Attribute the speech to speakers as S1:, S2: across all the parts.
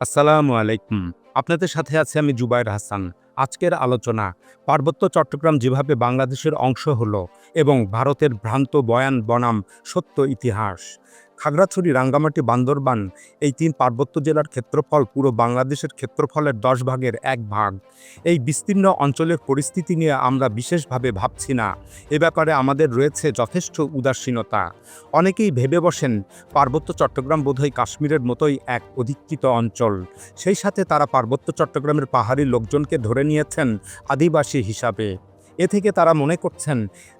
S1: আসসালামু আলাইকুম। আপনাদের সাথে আছি আমি জুবাইর হাসান। আজকের আলোচনা, পার্বত্য চট্টগ্রাম যেভাবে বাংলাদেশের অংশ হলো এবং ভারতের ভ্রান্ত বয়ান বনাম সত্য ইতিহাস। খাগড়াছড়ি, রাঙ্গামাটি, বান্দরবান এই তিন পার্বত্য জেলার ক্ষেত্রফল পুরো বাংলাদেশের ক্ষেত্রফলের দশ ভাগের এক ভাগ। এই বিস্তীর্ণ অঞ্চলের পরিস্থিতি নিয়ে আমরা বিশেষভাবে ভাবছি না। এ ব্যাপারে আমাদের রয়েছে যথেষ্ট উদাসীনতা। অনেকেই ভেবে বসেন, পার্বত্য চট্টগ্রাম বোধহয় কাশ্মীরের মতোই এক অধিকৃত অঞ্চল। সেই সাথে তারা পার্বত্য চট্টগ্রামের পাহাড়ি লোকজনকে ধরে নিয়েছেন আদিবাসী হিসাবে। এ থেকে তারা মনে করছেন,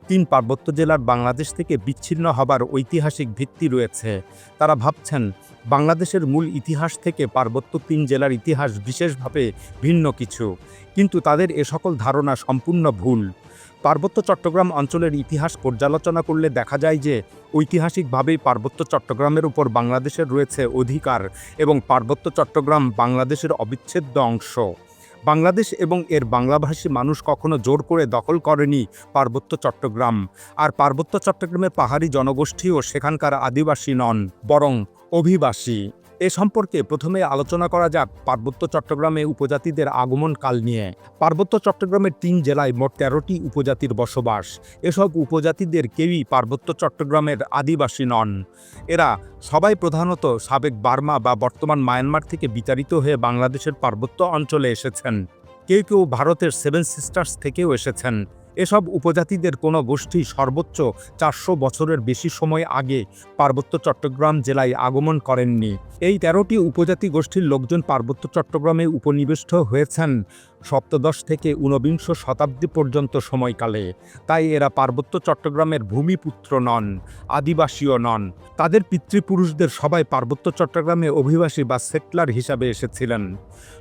S1: তিন পার্বত্য জেলার বাংলাদেশ থেকে বিচ্ছিন্ন হবার ঐতিহাসিক ভিত্তি রয়েছে। তারা ভাবছেন, বাংলাদেশের মূল ইতিহাস থেকে পার্বত্য তিন জেলার ইতিহাস বিশেষভাবে ভিন্ন কিছু। কিন্তু তাদের এ সকল ধারণা সম্পূর্ণ ভুল। পার্বত্য চট্টগ্রাম অঞ্চলের ইতিহাস পর্যালোচনা করলে দেখা যায় যে, ঐতিহাসিকভাবেই পার্বত্য চট্টগ্রামের উপর বাংলাদেশের রয়েছে অধিকার এবং পার্বত্য চট্টগ্রাম বাংলাদেশের অবিচ্ছেদ্য অংশ। বাংলাদেশ এবং এর বাংলাভাষী মানুষ কখনো জোর করে দখল করেনি পার্বত্য চট্টগ্রাম। আর পার্বত্য চট্টগ্রামের পাহাড়ি জনগোষ্ঠীও সেখানকার আদিবাসী নন, বরং অভিবাসী। এ সম্পর্কে প্রথমে আলোচনা করা যাক পার্বত্য চট্টগ্রামে উপজাতিদের আগমনকাল নিয়ে। পার্বত্য চট্টগ্রামের তিন জেলায় মোট তেরোটি উপজাতির বসবাস। এসব উপজাতিদের কেউই পার্বত্য চট্টগ্রামের আদিবাসী নন। এরা সবাই প্রধানত সাবেক বার্মা বা বর্তমান মায়ানমার থেকে বিতাড়িত হয়ে বাংলাদেশের পার্বত্য অঞ্চলে এসেছেন। কেউ কেউ ভারতের সেভেন সিস্টার্স থেকেও এসেছেন। এসব উপজাতিদের কোনো গোষ্ঠী সর্বোচ্চ চারশো বছরের বেশি সময় আগে পার্বত্য চট্টগ্রাম জেলায় আগমন করেননি। এই তেরোটি উপজাতি গোষ্ঠীর লোকজন পার্বত্য চট্টগ্রামে উপনিবিষ্ট হয়েছেন। সপ্তদশ থেকে ঊনবিংশ শতাব্দী পর্যন্ত সময়কালে। তাই এরা পার্বত্য চট্টগ্রামের ভূমিপুত্র নন, আদিবাসীও নন। তাদের পিতৃপুরুষদের সবাই পার্বত্য চট্টগ্রামে অভিবাসী বা সেটলার হিসাবে এসেছিলেন।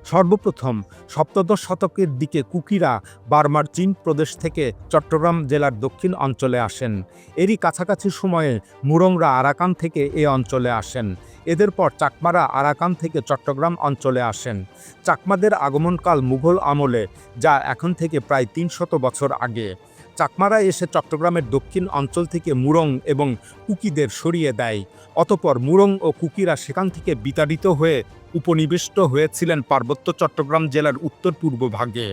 S1: সর্বপ্রথম সপ্তদশ শতকের দিকে কুকিরা বার্মার চীন প্রদেশ থেকে চট্টগ্রাম জেলার দক্ষিণ অঞ্চলে আসেন। এরই কাছাকাছি সময়ে মুরংরা আরাকান থেকে এ অঞ্চলে আসেন। এদের পর চাকমারা আরাকান থেকে চট্টগ্রাম অঞ্চলে আসেন। চাকমাদের আগমনকাল মুঘল আমলে, যা এখন থেকে প্রায় তিনশত বছর আগে। চাকমারা এসে চট্টগ্রামের দক্ষিণ অঞ্চল থেকে মুরং এবং কুকিদের সরিয়ে দেয়। অতপর মুরং ও কুকিরা সেখান থেকে বিতাড়িত হয়ে উপনিবিষ্ট হয়েছিলেন পার্বত্য চট্টগ্রাম জেলার উত্তর পূর্ব ভাগে।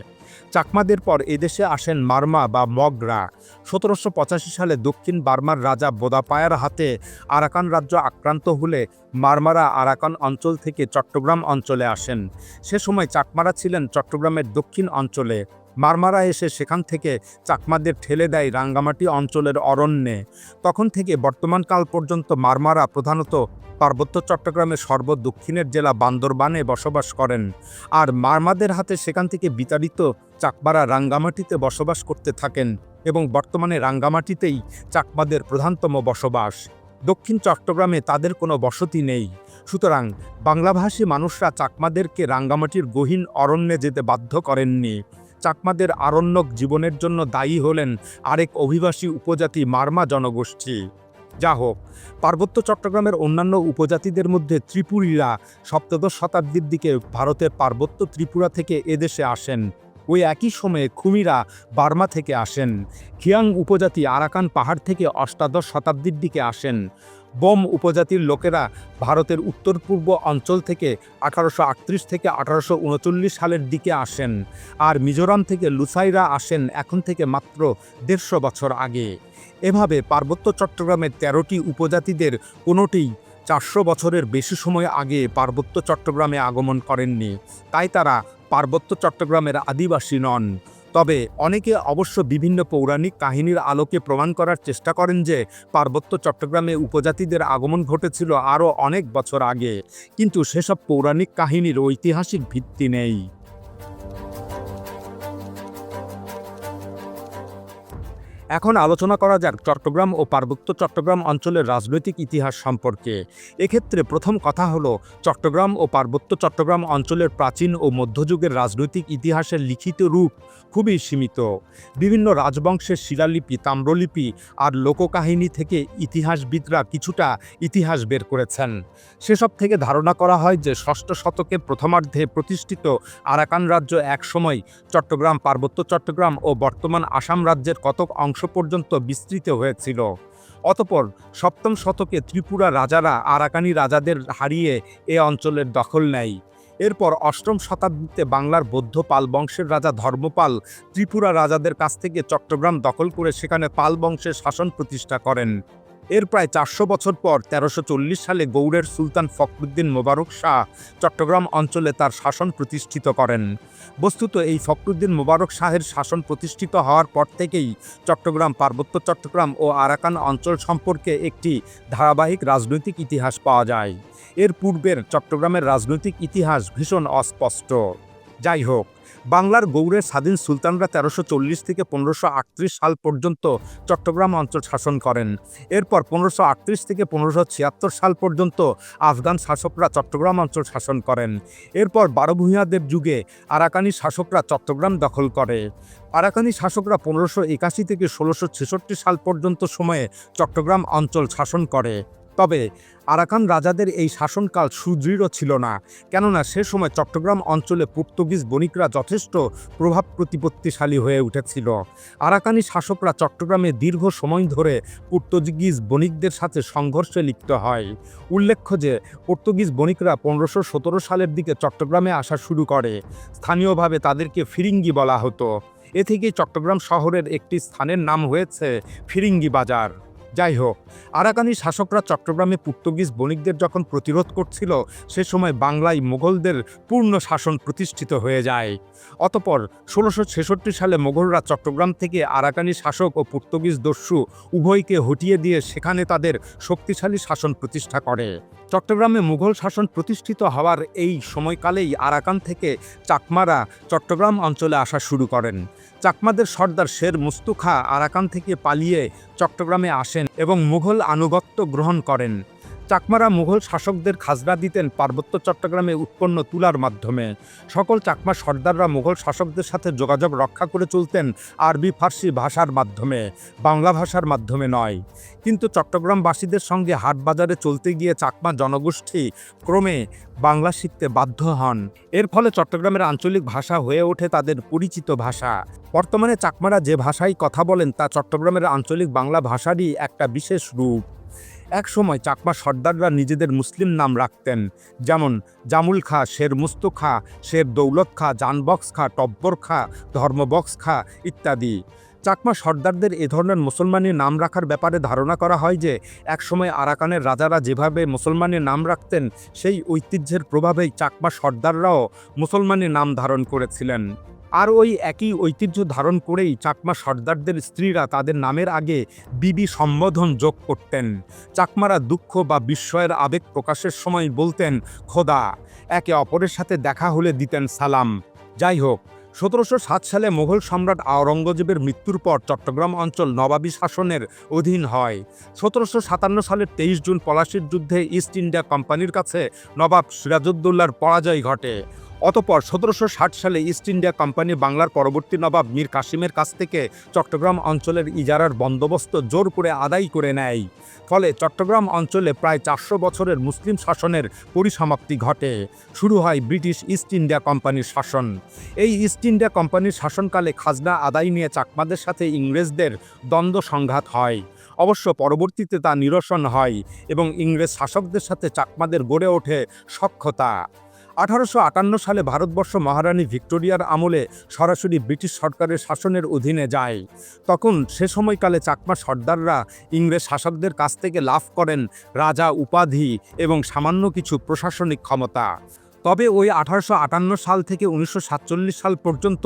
S1: চাকমাদের পর এদেশে আসেন মার্মা বা মগরা। সতেরোশো পঁচাশি সালে দক্ষিণ বার্মার রাজা বোদাপায়ার হাতে আরাকান রাজ্য আক্রান্ত হলে মারমারা আরাকান অঞ্চল থেকে চট্টগ্রাম অঞ্চলে আসেন। সে সময় চাকমারা ছিলেন চট্টগ্রামের দক্ষিণ অঞ্চলে। মারমারা এসে সেখান থেকে চাকমাদের ঠেলে দেয় রাঙ্গামাটি অঞ্চলের অরণ্যে। তখন থেকে বর্তমানকাল পর্যন্ত মারমারা প্রধানত পার্বত্য চট্টগ্রামের সর্বদক্ষিণের জেলা বান্দরবানে বসবাস করেন আর মারমাদের হাতে সেখান থেকে বিতাড়িত চাকমারা রাঙ্গামাটিতে বসবাস করতে থাকেন এবং বর্তমানে রাঙ্গামাটিতেই চাকমাদের প্রধানতম বসবাস। দক্ষিণ চট্টগ্রামে তাদের কোনো বসতি নেই। সুতরাং বাংলাভাষী মানুষরা চাকমাদেরকে রাঙ্গামাটির গহীন অরণ্যে যেতে বাধ্য করেননি। চাকমাদের আরণ্যক জীবনের জন্য দায়ী হলেন আরেক অভিবাসী উপজাতি মার্মা জনগোষ্ঠী। যা হোক, পার্বত্য চট্টগ্রামের অন্যান্য উপজাতিদের মধ্যে ত্রিপুরীরা সপ্তদশ শতাব্দীর দিকে ভারতের পার্বত্য ত্রিপুরা থেকে এদেশে আসেন। ওই একই সময়ে খুমিরা বার্মা থেকে আসেন। খিয়াং উপজাতি আরাকান পাহাড় থেকে অষ্টাদশ শতাব্দীর দিকে আসেন। বোম উপজাতির লোকেরা ভারতের উত্তর পূর্ব অঞ্চল থেকে আঠারোশো আটত্রিশ থেকে আঠারোশো উনচল্লিশ সালের দিকে আসেন আর মিজোরাম থেকে লুসাইরা আসেন এখন থেকে মাত্র দেড়শো বছর আগে। এভাবে পার্বত্য চট্টগ্রামের তেরোটি উপজাতিদের কোনোটিই চারশো বছরের বেশি সময় আগে পার্বত্য চট্টগ্রামে আগমন করেননি। তাই তারা পার্বত্য চট্টগ্রামের আদিবাসী নন। তবে অনেকে অবশ্য বিভিন্ন পৌরাণিক কাহিনীর আলোকে প্রমাণ করার চেষ্টা করেন যে পার্বত্য চট্টগ্রামে উপজাতিদের আগমন ঘটেছিল আরও অনেক বছর আগে। কিন্তু সেসব পৌরাণিক কাহিনীর ঐতিহাসিক ভিত্তি নেই। এখন আলোচনা করা যাক চট্টগ্রাম ও পার্বত্য চট্টগ্রাম অঞ্চলের রাজনৈতিক ইতিহাস সম্পর্কে। এক্ষেত্রে প্রথম কথা হলো, চট্টগ্রাম ও পার্বত্য চট্টগ্রাম অঞ্চলের প্রাচীন ও মধ্যযুগের রাজনৈতিক ইতিহাসের লিখিত রূপ খুবই সীমিত। বিভিন্ন রাজবংশের শিলালিপি, তাম্রলিপি আর লোককাহিনী থেকে ইতিহাসবিদরা কিছুটা ইতিহাস বের করেছেন। সেসব থেকে ধারণা করা হয় যে, ষষ্ঠ শতকে প্রথমার্ধে প্রতিষ্ঠিত আরাকান রাজ্য একসময় চট্টগ্রাম, পার্বত্য চট্টগ্রাম ও বর্তমান আসাম রাজ্যের কতক অংশ পর্যন্ত বিস্তৃত হয়েছিল। অতপর সপ্তম শতকে ত্রিপুরা রাজারা আরাকানি রাজাদের হারিয়ে এ অঞ্চলের দখল নেয়। এরপর অষ্টম শতাব্দীতে বাংলার বৌদ্ধ পাল বংশের রাজা ধর্মপাল ত্রিপুরা রাজাদের কাছ থেকে চট্টগ্রাম দখল করে সেখানে পাল বংশের শাসন প্রতিষ্ঠা করেন। এর প্রায় চারশো বছর পর তেরোশো সালে গৌড়ের সুলতান ফখরুদ্দিন মোবারক শাহ চট্টগ্রাম অঞ্চলে তার শাসন প্রতিষ্ঠিত করেন। বস্তুত এই ফখরুদ্দিন মোবারক শাহের শাসন প্রতিষ্ঠিত হওয়ার পর থেকেই চট্টগ্রাম পার্বত্য চট্টগ্রাম ও আরাকান অঞ্চল সম্পর্কে একটি ধারাবাহিক রাজনৈতিক ইতিহাস পাওয়া যায়। এর পূর্বের চট্টগ্রামের রাজনৈতিক ইতিহাস ভীষণ অস্পষ্ট। যাই হোক বাংলার গৌড়ের স্বাধীন সুলতানরা তেরোশো চল্লিশ থেকে পনেরোশো আটত্রিশ সাল পর্যন্ত চট্টগ্রাম অঞ্চল শাসন করেন। এরপর পনেরোশো আটত্রিশ থেকে পনেরোশো ছিয়াত্তর সাল পর্যন্ত আফগান শাসকরা চট্টগ্রাম অঞ্চল শাসন করেন। এরপর বারো ভূঁইয়াদের যুগে আরাকানি শাসকরা চট্টগ্রাম দখল করে। আরাকানি শাসকরা পনেরোশো একাশি থেকে ষোলোশো ছেষট্টি সাল পর্যন্ত সময়ে চট্টগ্রাম অঞ্চল শাসন করে। তবে আরাকান রাজাদের এই শাসনকাল সুদৃঢ় ছিল না, কেননা সে সময় চট্টগ্রাম অঞ্চলে পর্তুগিজ বণিকরা যথেষ্ট প্রভাব প্রতিপত্তিশালী হয়ে উঠেছিল। আরাকানি শাসকরা চট্টগ্রামে দীর্ঘ সময় ধরে পর্তুগিজ বণিকদের সাথে সংঘর্ষে লিপ্ত হয়। উল্লেখ্য যে, পর্তুগিজ বণিকরা পনেরোশো সালের দিকে চট্টগ্রামে আসা শুরু করে। স্থানীয়ভাবে তাদেরকে ফিরিঙ্গি বলা হতো। এ থেকেই চট্টগ্রাম শহরের একটি স্থানের নাম হয়েছে ফিরিঙ্গি বাজার। যাই হোক আরাকানি শাসকরা চট্টগ্রামে পর্তুগিজ বণিকদের যখন প্রতিরোধ করছিল, সে সময় বাংলায় মোগলদের পূর্ণ শাসন প্রতিষ্ঠিত হয়ে যায়। অতপর ষোলোশো সালে মোগলরা চট্টগ্রাম থেকে আরাকানি শাসক ও পর্তুগিজ দস্যু উভয়কে হটিয়ে দিয়ে সেখানে তাদের শক্তিশালী শাসন প্রতিষ্ঠা করে। চট্টগ্রামে মুঘল শাসন প্রতিষ্ঠিত হওয়ার এই সময়কালেই আরাকান থেকে চাকমারা চট্টগ্রাম অঞ্চলে আসা শুরু করেন। চাকমাদের সর্দার শের মুস্তুখা আরাকান থেকে পালিয়ে চট্টগ্রামে আসেন এবং মুঘল আনুগত্য গ্রহণ করেন। চাকমারা মুঘল শাসকদের খাজনা দিতেন পার্বত্য চট্টগ্রামে উৎপন্ন তুলার মাধ্যমে। সকল চাকমা সর্দাররা মুঘল শাসকদের সাথে যোগাযোগ রক্ষা করে চলতেন আরবি ফার্সি ভাষার মাধ্যমে, বাংলা ভাষার মাধ্যমে নয়। কিন্তু চট্টগ্রামবাসীদের সঙ্গে হাট বাজারে চলতে গিয়ে চাকমা জনগোষ্ঠী ক্রমে বাংলা শিখতে বাধ্য হন। এর ফলে চট্টগ্রামের আঞ্চলিক ভাষা হয়ে ওঠে তাদের পরিচিত ভাষা। বর্তমানে চাকমারা যে ভাষায় কথা বলেন তা চট্টগ্রামের আঞ্চলিক বাংলা ভাষারই একটা বিশেষ রূপ। এক সময় চাকমা সর্দাররা নিজেদের মুসলিম নাম রাখতেন। যেমন, জামুল খা, শের মুস্তু খা, শের দৌলত খা, জানবক্স খা, টব্বর খা, ধর্মবক্স খা ইত্যাদি। চাকমা সর্দারদের এ ধরনের মুসলমানের নাম রাখার ব্যাপারে ধারণা করা হয় যে একসময় আরাকানের রাজারা যেভাবে মুসলমানের নাম রাখতেন, সেই ঐতিহ্যের প্রভাবেই চাকমা সর্দাররাও মুসলমানের নাম ধারণ করেছিলেন। আর ওই একই ঐতিহ্য ধারণ করেই চাকমা সর্দারদের স্ত্রীরা তাদের নামের আগে বিবি সম্বোধন যোগ করতেন। চাকমারা দুঃখ বা বিস্ময়ের আবেগ প্রকাশের সময় বলতেন, খোদা, একে অপরের সাথে দেখা হলে দিতেন সালাম। যাই হোক, সতেরোশো সাত সালে মোগল সম্রাট আওরঙ্গজেবের মৃত্যুর পর চট্টগ্রাম অঞ্চল নবাবী শাসনের অধীন হয়। সতেরোশো সাতান্ন সালের তেইশ জুন পলাশির যুদ্ধে ইস্ট ইন্ডিয়া কোম্পানির কাছে নবাব সিরাজউদ্দৌলার পরাজয় ঘটে। অতপর সতেরোশো ষাট সালে ইস্ট ইন্ডিয়া কোম্পানি বাংলার পরবর্তী নবাব মীর কাসিমের কাছ থেকে চট্টগ্রাম অঞ্চলের ইজারার বন্দোবস্ত জোর করে আদায় করে নেয়। ফলে চট্টগ্রাম অঞ্চলে প্রায় চারশো বছরের মুসলিম শাসনের পরিসমাপ্তি ঘটে। শুরু হয় ব্রিটিশ ইস্ট ইন্ডিয়া কোম্পানির শাসন। এই ইস্ট ইন্ডিয়া কোম্পানির শাসনকালে খাজনা আদায় নিয়ে চাকমাদের সাথে ইংরেজদের দ্বন্দ্ব সংঘাত হয়। অবশ্য পরবর্তীতে তা নিরসন হয় এবং ইংরেজ শাসকদের সাথে চাকমাদের গড়ে ওঠে সক্ষতা আঠারোশো আটান্ন সালে ভারতবর্ষ মহারানী ভিক্টোরিয়ার আমলে সরাসরি ব্রিটিশ সরকারের শাসনের অধীনে যায়। তখন সে সময়কালে চাকমা সর্দাররা ইংরেজ শাসকদের কাছ থেকে লাভ করেন রাজা উপাধি এবং সামান্য কিছু প্রশাসনিক ক্ষমতা। তবে ওই আঠারোশো আটান্ন সাল থেকে উনিশশো সাতচল্লিশ সাল পর্যন্ত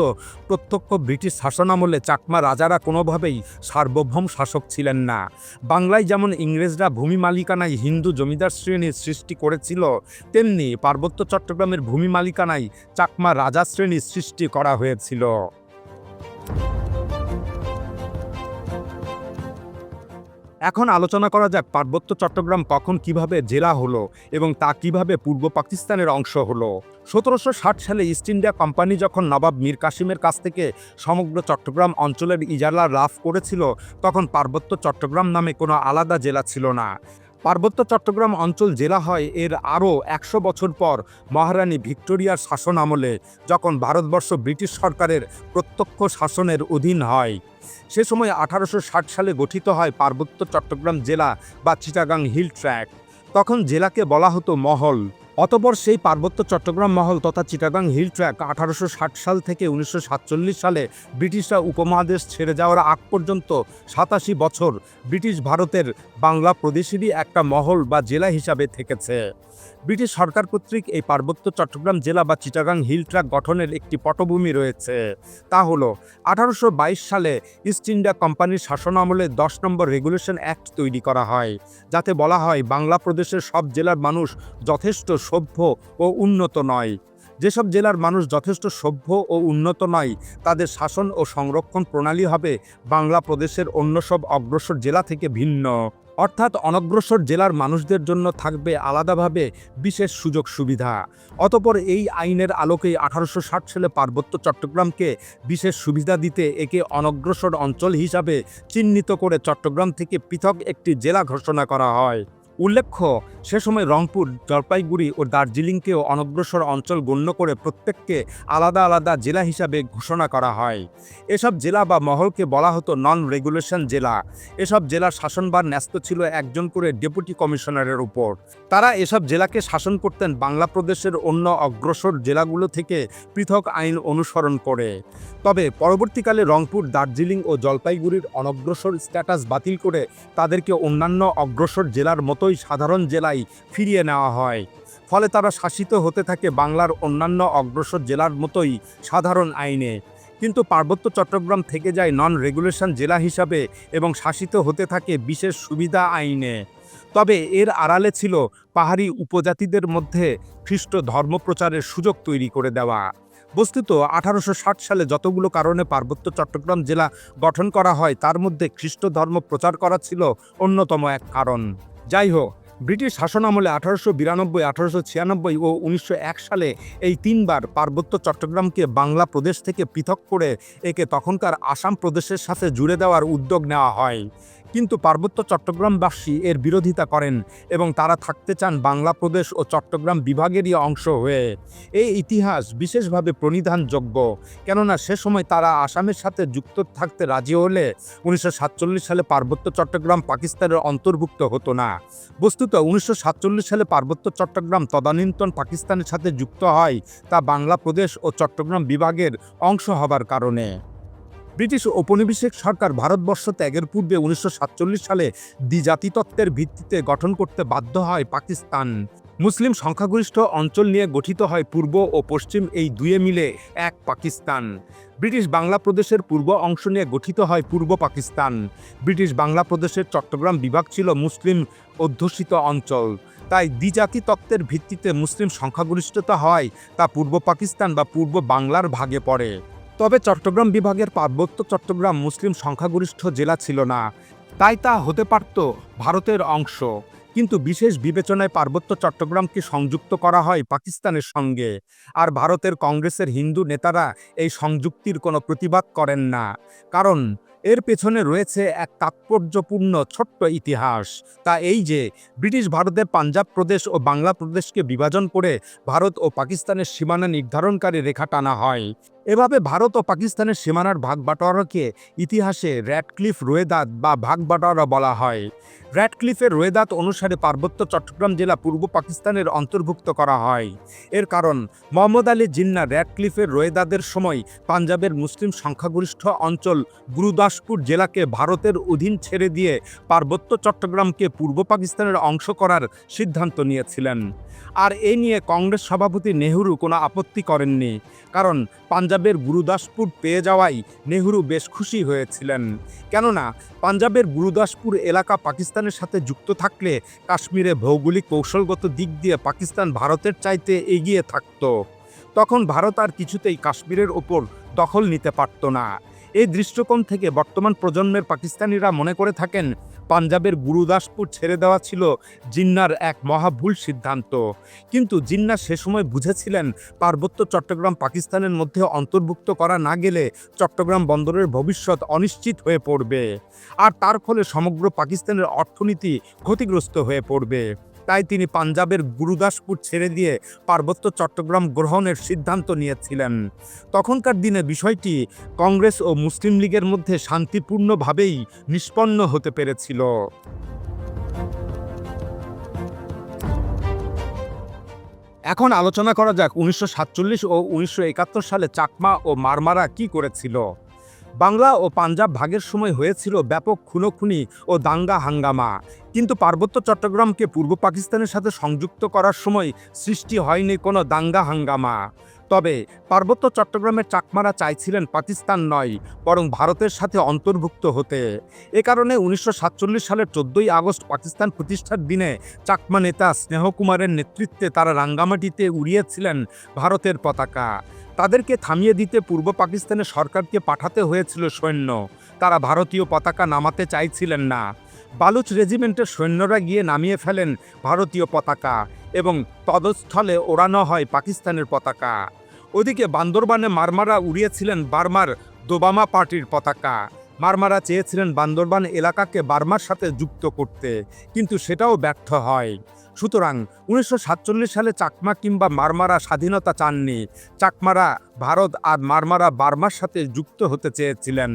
S1: প্রত্যক্ষ ব্রিটিশ শাসনামলে চাকমা রাজারা কোনোভাবেই সার্বভৌম শাসক ছিলেন না। বাংলায় যেমন ইংরেজরা ভূমি মালিকানায় হিন্দু জমিদার শ্রেণির সৃষ্টি করেছিল, তেমনি পার্বত্য চট্টগ্রামের ভূমি মালিকানায় চাকমা রাজা শ্রেণির সৃষ্টি করা হয়েছিল। এখন আলোচনা করা যাক পার্বত্য চট্টগ্রাম কখন কীভাবে জেলা হলো এবং তা কীভাবে পূর্ব পাকিস্তানের অংশ হলো। সতেরোশো ষাট সালে ইস্ট ইন্ডিয়া কোম্পানি যখন নবাব মীর কাসিমের কাছ থেকে সমগ্র চট্টগ্রাম অঞ্চলের ইজারা লাভ করেছিল, তখন পার্বত্য চট্টগ্রাম নামে কোনো আলাদা জেলা ছিল না। পার্বত্য চট্টগ্রাম অঞ্চল জেলা হয় এর আরও একশো বছর পর মহারানী ভিক্টোরিয়ার শাসন আমলে, যখন ভারতবর্ষ ব্রিটিশ সরকারের প্রত্যক্ষ শাসনের অধীন হয়। সে সময় আঠারোশো ষাট সালে গঠিত হয় পার্বত্য চট্টগ্রাম জেলা বা চিটাগাং হিল ট্র্যাক। তখন জেলাকে বলা হতো মহল। অতপর সেই পার্বত্য চট্টগ্রাম মহল তথা চিটাগাং হিল ট্র্যাক আঠারোশো ষাট সাল থেকে উনিশশো সাতচল্লিশ সালে ব্রিটিশরা উপমহাদেশ ছেড়ে যাওয়ার আগ পর্যন্ত সাতাশি বছর ব্রিটিশ ভারতের বাংলা প্রদেশেরই একটা মহল বা জেলা হিসাবে থেকেছে। ব্রিটিশ সরকার কর্তৃক এই পার্বত্য চট্টগ্রাম জেলা বা চিটাগাং হিল ট্র্যাক গঠনের একটি পটভূমি রয়েছে। তা হল, আঠারোশো বাইশ সালে ইস্ট ইন্ডিয়া কোম্পানির শাসন আমলে দশ নম্বর রেগুলেশন অ্যাক্ট তৈরি করা হয়, যাতে বলা হয় বাংলা প্রদেশের সব জেলার মানুষ যথেষ্ট সভ্য ও উন্নত নয়। যেসব জেলার মানুষ যথেষ্ট সভ্য ও উন্নত নয়, তাদের শাসন ও সংরক্ষণ প্রণালী হবে বাংলা প্রদেশের অন্য সব অগ্রসর জেলা থেকে ভিন্ন। অর্থাৎ অনগ্রসর জেলার মানুষদের জন্য থাকবে আলাদাভাবে বিশেষ সুযোগ সুবিধা। অতপর এই আইনের আলোকেই আঠারোশো সালে পার্বত্য চট্টগ্রামকে বিশেষ সুবিধা দিতে একে অনগ্রসর অঞ্চল হিসাবে চিহ্নিত করে চট্টগ্রাম থেকে পৃথক একটি জেলা ঘোষণা করা হয়। উল্লেখ্য, সে সময় রংপুর, জলপাইগুড়ি ও দার্জিলিংকেও অনগ্রসর অঞ্চল গণ্য করে প্রত্যেককে আলাদা আলাদা জেলা হিসাবে ঘোষণা করা হয়। এসব জেলা বা মহলকে বলা হতো নন রেগুলেশন জেলা। এসব জেলার শাসনভার ন্যস্ত ছিল একজন করে ডেপুটি কমিশনারের উপর। তারা এসব জেলাকে শাসন করতেন বাংলা প্রদেশের অন্য অগ্রসর জেলাগুলো থেকে পৃথক আইন অনুসরণ করে। তবে পরবর্তীকালে রংপুর, দার্জিলিং ও জলপাইগুড়ির অনগ্রসর স্ট্যাটাস বাতিল করে তাদেরকে অন্যান্য অগ্রসর জেলার মতোই সাধারণ জেলায় ফিরিয়ে নেওয়া হয়। ফলে তারা শাসিত হতে থাকে বাংলার অন্যান্য অগ্রসর জেলার মতোই সাধারণ আইনে। কিন্তু পার্বত্য চট্টগ্রাম থেকে যায় নন রেগুলেশন জেলা হিসাবে এবং শাসিত হতে থাকে বিশেষ সুবিধা আইনে। তবে এর আড়ালে ছিল পাহাড়ি উপজাতিদের মধ্যে খ্রিস্ট ধর্মপ্রচারের সুযোগ তৈরি করে দেওয়া। বস্তুত আঠারোশো ষাট সালে যতগুলো কারণে পার্বত্য চট্টগ্রাম জেলা গঠন করা হয়, তার মধ্যে খ্রিস্ট ধর্ম প্রচার করা ছিল অন্যতম এক কারণ। যাই হোক ব্রিটিশ শাসন আমলে আঠারোশো বিরানব্বই, আঠারোশো ছিয়ানব্বই ও উনিশশো এক সালে এই তিনবার পার্বত্য চট্টগ্রামকে বাংলা প্রদেশ থেকে পৃথক করে একে তখনকার আসাম প্রদেশের সাথে জুড়ে দেওয়ার উদ্যোগ নেওয়া হয়। কিন্তু পার্বত্য চট্টগ্রামবাসী এর বিরোধিতা করেন এবং তারা থাকতে চান বাংলা প্রদেশ ও চট্টগ্রাম বিভাগেরই অংশ হয়ে। এই ইতিহাস বিশেষভাবে প্রণিধানযোগ্য, কেননা সে সময় তারা আসামের সাথে যুক্ত থাকতে রাজি হলে উনিশশো সাতচল্লিশ সালে পার্বত্য চট্টগ্রাম পাকিস্তানের অন্তর্ভুক্ত হতো না। বস্তুত উনিশশো সাতচল্লিশ সালে পার্বত্য চট্টগ্রাম তদানীন্তন পাকিস্তানের সাথে যুক্ত হয় তা বাংলা প্রদেশ ও চট্টগ্রাম বিভাগের অংশ হবার কারণে। ব্রিটিশ ঔপনিবেশিক সরকার ভারতবর্ষ ত্যাগের পূর্বে উনিশশো সাতচল্লিশ সালে দ্বিজাতি তত্ত্বের ভিত্তিতে গঠন করতে বাধ্য হয় পাকিস্তান। মুসলিম সংখ্যাগরিষ্ঠ অঞ্চল নিয়ে গঠিত হয় পূর্ব ও পশ্চিম এই দুয়ে মিলে এক পাকিস্তান। ব্রিটিশ বাংলা প্রদেশের পূর্ব অংশ নিয়ে গঠিত হয় পূর্ব পাকিস্তান। ব্রিটিশ বাংলা প্রদেশের চট্টগ্রাম বিভাগ ছিল মুসলিম অধ্যুষিত অঞ্চল। তাই দ্বিজাতি তত্ত্বের ভিত্তিতে মুসলিম সংখ্যাগরিষ্ঠতা হয় তা পূর্ব পাকিস্তান বা পূর্ব বাংলার ভাগে পড়ে। তবে চট্টগ্রাম বিভাগের পার্বত্য চট্টগ্রাম মুসলিম সংখ্যাগরিষ্ঠ জেলা ছিল না। তাই তা হতে পারত ভারতের অংশ। কিন্তু বিশেষ বিবেচনায় পার্বত্য চট্টগ্রামকে সংযুক্ত করা হয় পাকিস্তানের সঙ্গে। আর ভারতের কংগ্রেসের হিন্দু নেতারা এই সংযুক্তির কোনো প্রতিবাদ করেন না। কারণ এর পেছনে রয়েছে এক তাৎপর্যপূর্ণ ছোট্ট ইতিহাস। তা এই যে, ব্রিটিশ ভারতের পাঞ্জাব প্রদেশ ও বাংলা প্রদেশকে বিভাজন করে ভারত ও পাকিস্তানের সীমানা নির্ধারণকারী রেখা টানা হয়। এভাবে ভারত ও পাকিস্তানের সীমানার ভাগ বাটোয়ারাকে ইতিহাসে র্যাডক্লিফ রোয়েদাত বা ভাগ বাটোয়ারা বলা হয়। র্যাডক্লিফের রোয়েদাত অনুসারে পার্বত্য চট্টগ্রাম জেলা পূর্ব পাকিস্তানের অন্তর্ভুক্ত করা হয়। এর কারণ, মোহাম্মদ আলী জিন্না র্যাডক্লিফের রোয়েদাদের সময় পাঞ্জাবের মুসলিম সংখ্যাগরিষ্ঠ অঞ্চল গুরুদাসপুর জেলাকে ভারতের অধীন ছেড়ে দিয়ে পার্বত্য চট্টগ্রামকে পূর্ব পাকিস্তানের অংশ করার সিদ্ধান্ত নিয়েছিলেন। আর এ নিয়ে কংগ্রেস সভাপতি নেহরু কোনো আপত্তি করেননি, কারণ পাঞ্জাবের গুরুদাসপুর পেয়ে যাওয়ায় নেহরু বেশ খুশি হয়েছিলেন। কেননা পাঞ্জাবের গুরুদাসপুর এলাকা পাকিস্তানের সাথে যুক্ত থাকলে কাশ্মীরে ভৌগোলিক কৌশলগত দিক দিয়ে পাকিস্তান ভারতের চাইতে এগিয়ে থাকত। তখন ভারত আর কিছুতেই কাশ্মীরের ওপর দখল নিতে পারত না। এই দৃষ্টিকোণ থেকে বর্তমান প্রজন্মের পাকিস্তানিরা মনে করে থাকেন পাঞ্জাবের গুরুদাসপুর ছেড়ে দেওয়া ছিল জিন্নার এক মহাভুল সিদ্ধান্ত। কিন্তু জিন্না সে সময় বুঝেছিলেন পার্বত্য চট্টগ্রাম পাকিস্তানের মধ্যে অন্তর্ভুক্ত করা না গেলে চট্টগ্রাম বন্দরের ভবিষ্যৎ অনিশ্চিত হয়ে পড়বে। আর তার ফলে সমগ্র পাকিস্তানের অর্থনীতি ক্ষতিগ্রস্ত হয়ে পড়বে। তাই তিনি পাঞ্জাবের গুরুদাসপুর ছেড়ে দিয়ে পার্বত্য চট্টগ্রাম গ্রহণের সিদ্ধান্ত নিয়েছিলেন। তখনকার দিনে বিষয়টি কংগ্রেস ও মুসলিম লীগের মধ্যে শান্তিপূর্ণভাবেই নিষ্পন্ন হতে পেরেছিল। এখন আলোচনা করা যাক উনিশশো সাতচল্লিশ ও উনিশশো একাত্তর সালে চাকমা ও মারমারা কি করেছিল। বাংলা ও পাঞ্জাব ভাগের সময় হয়েছিল ব্যাপক খুনোখুনি ও দাঙ্গা হাঙ্গামা। কিন্তু পার্বত্য চট্টগ্রামকে পূর্ব পাকিস্তানের সাথে সংযুক্ত করার সময় সৃষ্টি হয়নি কোনো দাঙ্গা হাঙ্গামা। তবে পার্বত্য চট্টগ্রামের চাকমারা চাইছিলেন পাকিস্তান নয়, বরং ভারতের সাথে অন্তর্ভুক্ত হতে। এ কারণে উনিশশো সাতচল্লিশ সালের চোদ্দোই আগস্ট পাকিস্তান প্রতিষ্ঠার দিনে চাকমা নেতা স্নেহকুমারের নেতৃত্বে তারা রাঙ্গামাটিতে উড়িয়েছিলেন ভারতের পতাকা। তাদেরকে থামিয়ে দিতে পূর্ব পাকিস্তানের সরকারকে পাঠাতে হয়েছিল সৈন্য। তারা ভারতীয় পতাকা নামাতে চাইছিলেন না। বালুচ রেজিমেন্টের সৈন্যরা গিয়ে নামিয়ে ফেলেন ভারতীয় পতাকা এবং তদস্থলে ওড়ানো হয় পাকিস্তানের পতাকা। ওদিকে বান্দরবানে মারমারা উড়িয়েছিলেন বার্মার দোবামা পার্টির পতাকা। মারমারা চেয়েছিলেন বান্দরবান এলাকাকে বার্মার সাথে যুক্ত করতে, কিন্তু সেটাও ব্যর্থ হয়। সুতরাং উনিশশো সাতচল্লিশ সালে চাকমা কিংবা মারমারা স্বাধীনতা চাননি। চাকমারা ভারত আর মারমারা বার্মার সাথে যুক্ত হতে চেয়েছিলেন।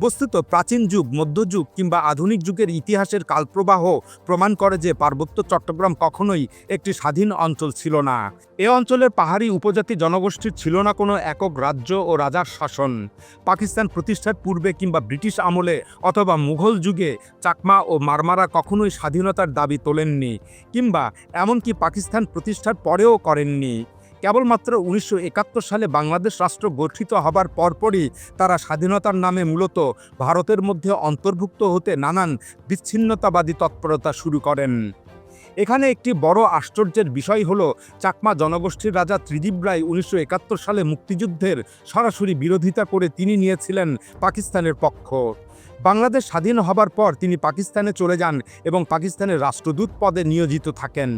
S1: বস্তুত প্রাচীন যুগ মধ্যযুগ কিংবা আধুনিক যুগের ইতিহাসের কালপ্রবাহ প্রমাণ করে যে পার্বত্য চট্টগ্রাম কখনোই একটি স্বাধীন অঞ্চল ছিল না। এ অঞ্চলের পাহাড়ি উপজাতি জনগোষ্ঠীর ছিল না কোনো একক রাজ্য ও রাজার শাসন। পাকিস্তান প্রতিষ্ঠার পূর্বে কিংবা ব্রিটিশ আমলে অথবা মুঘল যুগে চাকমা ও মারমারা কখনোই স্বাধীনতার দাবি তোলেননি কিংবা এমনকি পাকিস্তান প্রতিষ্ঠার পরেও করেননি। কেবলমাত্র উনিশশো একাত্তর সালে বাংলাদেশ রাষ্ট্র গঠিত হবার পরপরই তারা স্বাধীনতার নামে মূলত ভারতের মধ্যে অন্তর্ভুক্ত হতে নানান বিচ্ছিন্নতাবাদী তৎপরতা শুরু করেন। এখানে একটি বড় আশ্চর্যের বিষয় হল, চাকমা জনগোষ্ঠীর রাজা ত্রিদীপ রায় উনিশশো একাত্তর সালে মুক্তিযুদ্ধের সরাসরি বিরোধিতা করে তিনি নিয়েছিলেন পাকিস্তানের পক্ষ। বাংলাদেশ স্বাধীন হবার পর তিনি পাকিস্তানে চলে যান এবং পাকিস্তানের রাষ্ট্রদূত পদে নিয়োজিত থাকেন।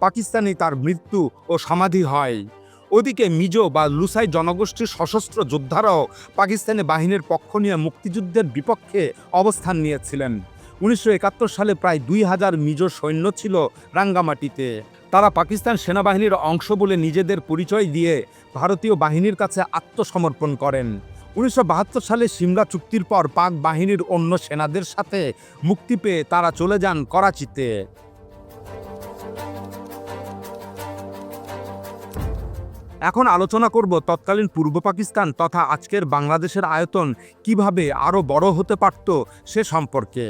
S1: পাকিস্তানে তার মৃত্যু ও সমাধি হয়। ওদিকে মিজো বা লুসাই জনগোষ্ঠীর সশস্ত্র যোদ্ধারাও পাকিস্তানি বাহিনীর পক্ষ নিয়ে মুক্তিযুদ্ধের বিপক্ষে অবস্থান নিয়েছিলেন। উনিশশো একাত্তর সালে প্রায় দুই হাজার মিজো সৈন্য ছিল রাঙ্গামাটিতে। তারা পাকিস্তান সেনাবাহিনীর অংশ বলে নিজেদের পরিচয় দিয়ে ভারতীয় বাহিনীর কাছে আত্মসমর্পণ করেন। উনিশশো বাহাত্তর সালে সিমলা চুক্তির পর পাক বাহিনীর অন্য সেনাদের সাথে মুক্তি পেয়ে তারা চলে যান করাচিতে। এখন আলোচনা করব তৎকালীন পূর্ব পাকিস্তান তথা আজকের বাংলাদেশের আয়তন কীভাবে আরও বড় হতে পারত সে সম্পর্কে।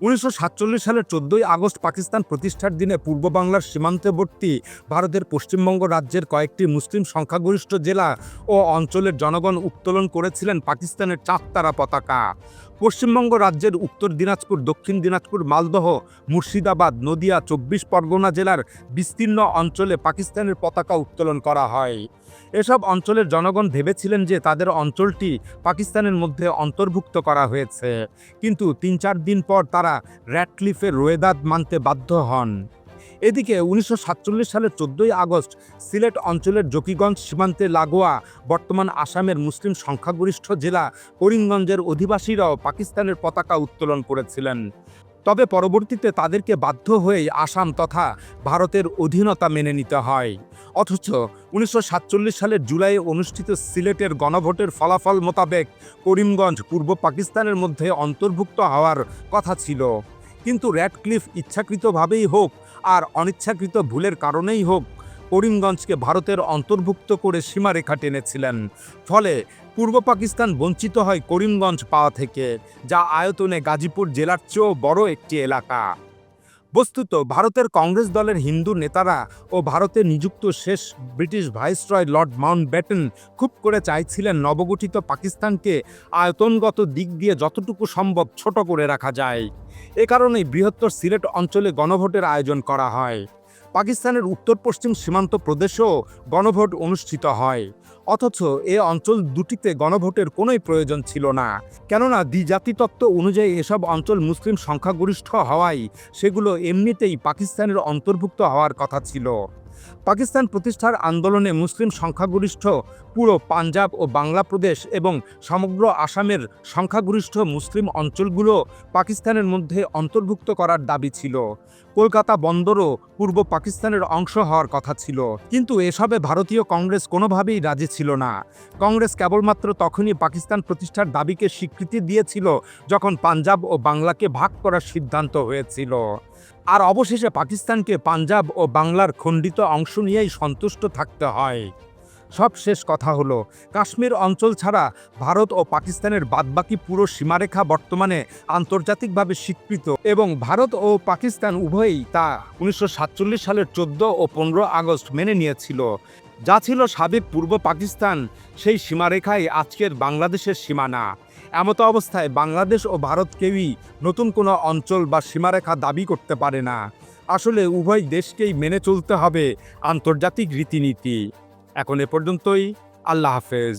S1: উনিশশো সাতচল্লিশ সালের চোদ্দই আগস্ট পাকিস্তান প্রতিষ্ঠার দিনে পূর্ব বাংলার সীমান্তবর্তী ভারতের পশ্চিমবঙ্গ রাজ্যের কয়েকটি মুসলিম সংখ্যাগরিষ্ঠ জেলা ও অঞ্চলের জনগণ উত্তোলন করেছিলেন পাকিস্তানের চাঁদতারা পতাকা। পশ্চিমবঙ্গ রাজ্যের উত্তর দিনাজপুর, দক্ষিণ দিনাজপুর, মালদহ, মুর্শিদাবাদ, নদিয়া, চব্বিশ পরগনা জেলার বিস্তীর্ণ অঞ্চলে পাকিস্তানের পতাকা উত্তোলন করা হয়। এসব অঞ্চলের জনগণ ভেবেছিলেন যে তাদের অঞ্চলটি পাকিস্তানের মধ্যে অন্তর্ভুক্ত করা হয়েছে। কিন্তু তিন চার দিন পর তারা র্যাটক্লিফের রোয়েদাদ মানতে বাধ্য হন। এদিকে উনিশশো সাতচল্লিশ সালের চোদ্দোই আগস্ট সিলেট অঞ্চলের জকিগঞ্জ সীমান্তে লাগোয়া বর্তমান আসামের মুসলিম সংখ্যাগরিষ্ঠ জেলা করিমগঞ্জের অধিবাসীরাও পাকিস্তানের পতাকা উত্তোলন করেছিলেন। তবে পরবর্তীতে তাদেরকে বাধ্য হয়েই আসাম তথা ভারতের অধীনতা মেনে নিতে হয়। অথচ উনিশশো সাতচল্লিশ সালের জুলাইয়ে অনুষ্ঠিত সিলেটের গণভোটের ফলাফল মোতাবেক করিমগঞ্জ পূর্ব পাকিস্তানের মধ্যে অন্তর্ভুক্ত হওয়ার কথা ছিল। কিন্তু র্যাডক্লিফ ইচ্ছাকৃতভাবেই হোক আর অনিচ্ছাকৃত ভুলের কারণেই হোক, করিমগঞ্জকে ভারতের অন্তর্ভুক্ত করে সীমারেখা টেনেছিলেন। ফলে পূর্ব পাকিস্তান বঞ্চিত হয় করিমগঞ্জ পাওয়া থেকে, যা আয়তনে গাজীপুর জেলার চেয়েও বড় একটি এলাকা। বস্তুত ভারতের কংগ্রেস দলের হিন্দু নেতারা ও ভারতে নিযুক্ত শেষ British viceroy Lord Mountbatten খুব করে চাইছিলেন নবগঠিত পাকিস্তানকে আয়তনগত দিক দিয়ে যতটুকু সম্ভব ছোট করে রাখা যায়। এ কারণেই বৃহত্তর সিলেট অঞ্চলে গণভোটের আয়োজন করা হয়। পাকিস্তানের উত্তর পশ্চিম সীমান্ত প্রদেশেও গণভোট অনুষ্ঠিত হয়। অথচ এ অঞ্চল দুটিতে গণভোটের কোনোই প্রয়োজন ছিল না। কেননা দ্বিজাতিতত্ত্ব অনুযায়ী এসব অঞ্চল মুসলিম সংখ্যাগরিষ্ঠ হওয়ায় সেগুলো এমনিতেই পাকিস্তানের অন্তর্ভুক্ত হওয়ার কথা ছিল। পাকিস্তান প্রতিষ্ঠার আন্দোলনে মুসলিম সংখ্যাগরিষ্ঠ পুরো পাঞ্জাব ও বাংলা প্রদেশ এবং সমগ্র আসামের সংখ্যাগরিষ্ঠ মুসলিম অঞ্চলগুলো পাকিস্তানের মধ্যে অন্তর্ভুক্ত করার দাবি ছিল। কলকাতা বন্দরও পূর্ব পাকিস্তানের অংশ হওয়ার কথা ছিল। কিন্তু এসবে ভারতীয় কংগ্রেস কোনোভাবেই রাজি ছিল না। কংগ্রেস কেবলমাত্র তখনই পাকিস্তান প্রতিষ্ঠার দাবিকে স্বীকৃতি দিয়েছিল যখন পাঞ্জাব ও বাংলাকে ভাগ করার সিদ্ধান্ত হয়েছিল। আর অবশেষে পাকিস্তানকে পাঞ্জাব ও বাংলার খণ্ডিত অংশ নিয়েই সন্তুষ্ট থাকতে হয়। সব শেষ কথা হলো, কাশ্মীর অঞ্চল ছাড়া ভারত ও পাকিস্তানের বাদবাকি পুরো সীমারেখা বর্তমানে আন্তর্জাতিকভাবে স্বীকৃত এবং ভারত ও পাকিস্তান উভয়ই তা উনিশশো সাতচল্লিশ সালের চোদ্দ ও পনেরো আগস্ট মেনে নিয়েছিল। যা ছিল সাবেক পূর্ব পাকিস্তান, সেই সীমারেখাই আজকের বাংলাদেশের সীমানা। এমত অবস্থায় বাংলাদেশ ও ভারত কেউই নতুন কোনো অঞ্চল বা সীমারেখা দাবি করতে পারে না। আসলে উভয় দেশকেই মেনে চলতে হবে আন্তর্জাতিক রীতিনীতি। এখন এ পর্যন্তই, আল্লাহ হাফেজ।